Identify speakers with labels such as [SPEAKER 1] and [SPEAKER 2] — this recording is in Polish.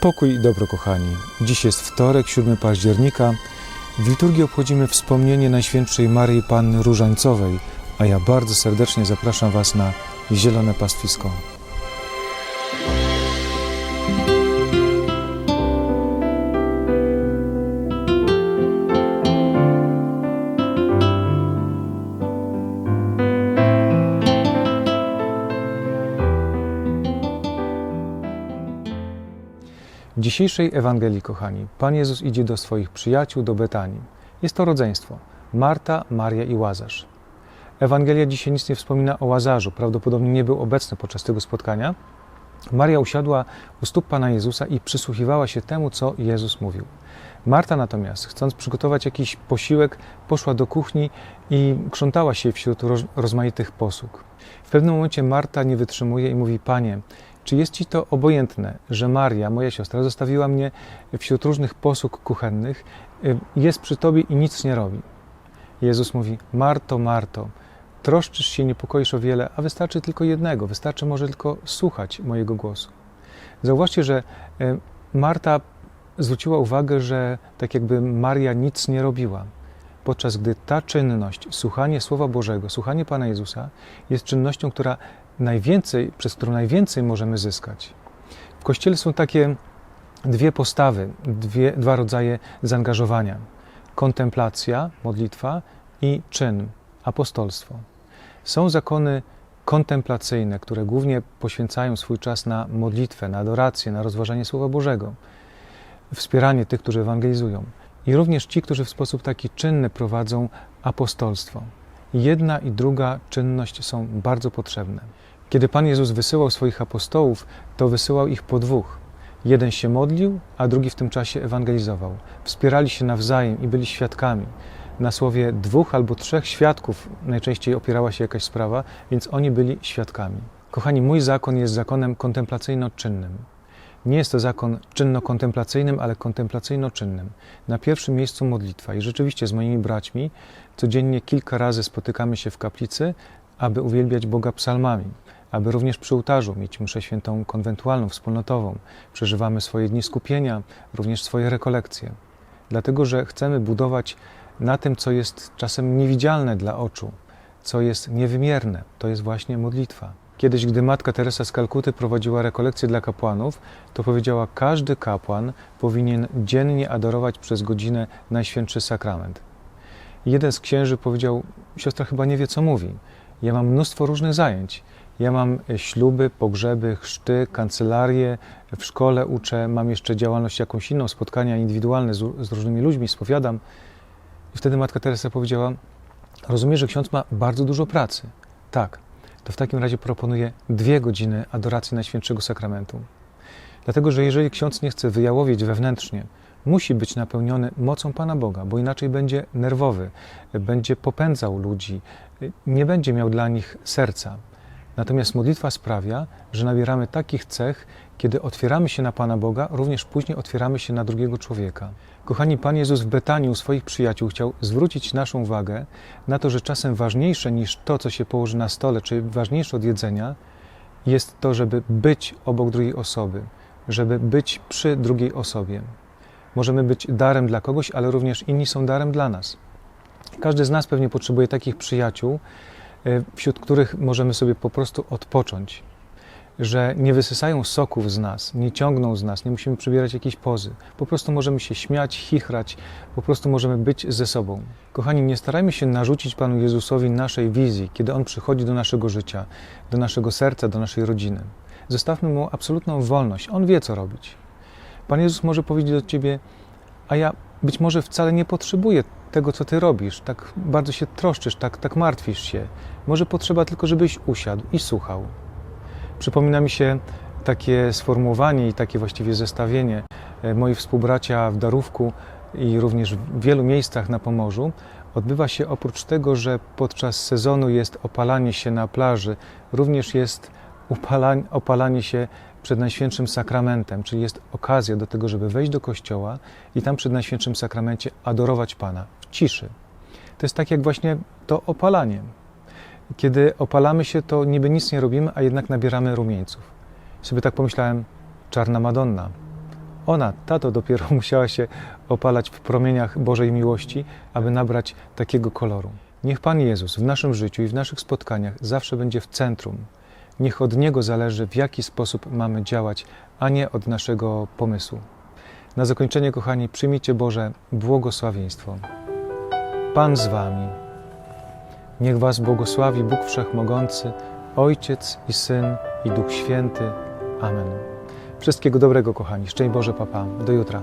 [SPEAKER 1] Pokój i dobro, kochani. Dziś jest wtorek, 7 października. W liturgii obchodzimy wspomnienie Najświętszej Maryi Panny Różańcowej, a ja bardzo serdecznie zapraszam Was na Zielone Pastwisko. W dzisiejszej Ewangelii, kochani, Pan Jezus idzie do swoich przyjaciół do Betanii. Jest to rodzeństwo Marta, Maria i Łazarz. Ewangelia dzisiaj nic nie wspomina o Łazarzu, prawdopodobnie nie był obecny podczas tego spotkania. Maria usiadła u stóp Pana Jezusa i przysłuchiwała się temu, co Jezus mówił. Marta natomiast, chcąc przygotować jakiś posiłek, poszła do kuchni i krzątała się wśród roz, rozmaitych posług. W pewnym momencie Marta nie wytrzymuje i mówi: Panie, czy jest Ci to obojętne, że Maria, moja siostra, zostawiła mnie wśród różnych posług kuchennych, y, jest przy Tobie i nic nie robi? Jezus mówi: Marto, Marto, troszczysz się, niepokoisz o wiele, a wystarczy tylko jednego, wystarczy może tylko słuchać mojego głosu. Zauważcie, że y, Marta zwróciła uwagę, że tak jakby Maria nic nie robiła, podczas gdy ta czynność, słuchanie Słowa Bożego, słuchanie Pana Jezusa, jest czynnością, która najwięcej, przez którą najwięcej możemy zyskać. W Kościele są takie dwie postawy, dwie, dwa rodzaje zaangażowania: kontemplacja, modlitwa i czyn, apostolstwo. Są zakony kontemplacyjne, które głównie poświęcają swój czas na modlitwę, na adorację, na rozważanie Słowa Bożego, wspieranie tych, którzy ewangelizują. I również ci, którzy w sposób taki czynny prowadzą apostolstwo. Jedna i druga czynność są bardzo potrzebne. Kiedy Pan Jezus wysyłał swoich apostołów, to wysyłał ich po dwóch. Jeden się modlił, a drugi w tym czasie ewangelizował. Wspierali się nawzajem i byli świadkami. Na słowie dwóch albo trzech świadków najczęściej opierała się jakaś sprawa, więc oni byli świadkami. Kochani, mój zakon jest zakonem kontemplacyjno-czynnym. Nie jest to zakon czynno-kontemplacyjnym, ale kontemplacyjno-czynnym. Na pierwszym miejscu modlitwa i rzeczywiście z moimi braćmi codziennie kilka razy spotykamy się w kaplicy, aby uwielbiać Boga psalmami, aby również przy ołtarzu mieć mszę świętą konwentualną, wspólnotową. Przeżywamy swoje dni skupienia, również swoje rekolekcje. Dlatego, że chcemy budować na tym, co jest czasem niewidzialne dla oczu, co jest niewymierne. To jest właśnie modlitwa. Kiedyś, gdy matka Teresa z Kalkuty prowadziła rekolekcje dla kapłanów, to powiedziała, każdy kapłan powinien dziennie adorować przez godzinę Najświętszy Sakrament. Jeden z księży powiedział, siostra chyba nie wie, co mówi. Ja mam mnóstwo różnych zajęć. Ja mam śluby, pogrzeby, chrzty, kancelarię, w szkole uczę, mam jeszcze działalność jakąś inną, spotkania indywidualne z, z różnymi ludźmi, spowiadam. I wtedy matka Teresa powiedziała, rozumiem, że ksiądz ma bardzo dużo pracy. Tak, to w takim razie proponuję dwie godziny adoracji Najświętszego Sakramentu. Dlatego, że jeżeli ksiądz nie chce wyjałowieć wewnętrznie, musi być napełniony mocą Pana Boga, bo inaczej będzie nerwowy, będzie popędzał ludzi, nie będzie miał dla nich serca. Natomiast modlitwa sprawia, że nabieramy takich cech, kiedy otwieramy się na Pana Boga, również później otwieramy się na drugiego człowieka. Kochani, Pan Jezus w Betanii u swoich przyjaciół chciał zwrócić naszą uwagę na to, że czasem ważniejsze niż to, co się położy na stole, czy ważniejsze od jedzenia, jest to, żeby być obok drugiej osoby, żeby być przy drugiej osobie. Możemy być darem dla kogoś, ale również inni są darem dla nas. Każdy z nas pewnie potrzebuje takich przyjaciół, wśród których możemy sobie po prostu odpocząć, że nie wysysają soków z nas, nie ciągną z nas, nie musimy przybierać jakiejś pozy. Po prostu możemy się śmiać, chichrać, po prostu możemy być ze sobą. Kochani, nie starajmy się narzucić Panu Jezusowi naszej wizji, kiedy On przychodzi do naszego życia, do naszego serca, do naszej rodziny. Zostawmy Mu absolutną wolność. On wie, co robić. Pan Jezus może powiedzieć do Ciebie, a ja być może wcale nie potrzebuję tego, co Ty robisz, tak bardzo się troszczysz, tak, tak martwisz się. Może potrzeba tylko, żebyś usiadł i słuchał. Przypomina mi się takie sformułowanie i takie właściwie zestawienie. Moi współbracia w Darówku i również w wielu miejscach na Pomorzu odbywa się oprócz tego, że podczas sezonu jest opalanie się na plaży, również jest upalanie, opalanie się przed Najświętszym Sakramentem, czyli jest okazja do tego, żeby wejść do kościoła i tam przed Najświętszym Sakramencie adorować Pana w ciszy. To jest tak jak właśnie to opalanie. Kiedy opalamy się, to niby nic nie robimy, a jednak nabieramy rumieńców. Sobie tak pomyślałem, czarna Madonna. Ona, tato, dopiero musiała się opalać w promieniach Bożej miłości, aby nabrać takiego koloru. Niech Pan Jezus w naszym życiu i w naszych spotkaniach zawsze będzie w centrum. Niech od Niego zależy, w jaki sposób mamy działać, a nie od naszego pomysłu. Na zakończenie, kochani, przyjmijcie Boże błogosławieństwo. Pan z Wami. Niech Was błogosławi Bóg Wszechmogący, Ojciec i Syn i Duch Święty. Amen. Wszystkiego dobrego, kochani. Szczęść Boże, papa. Do jutra.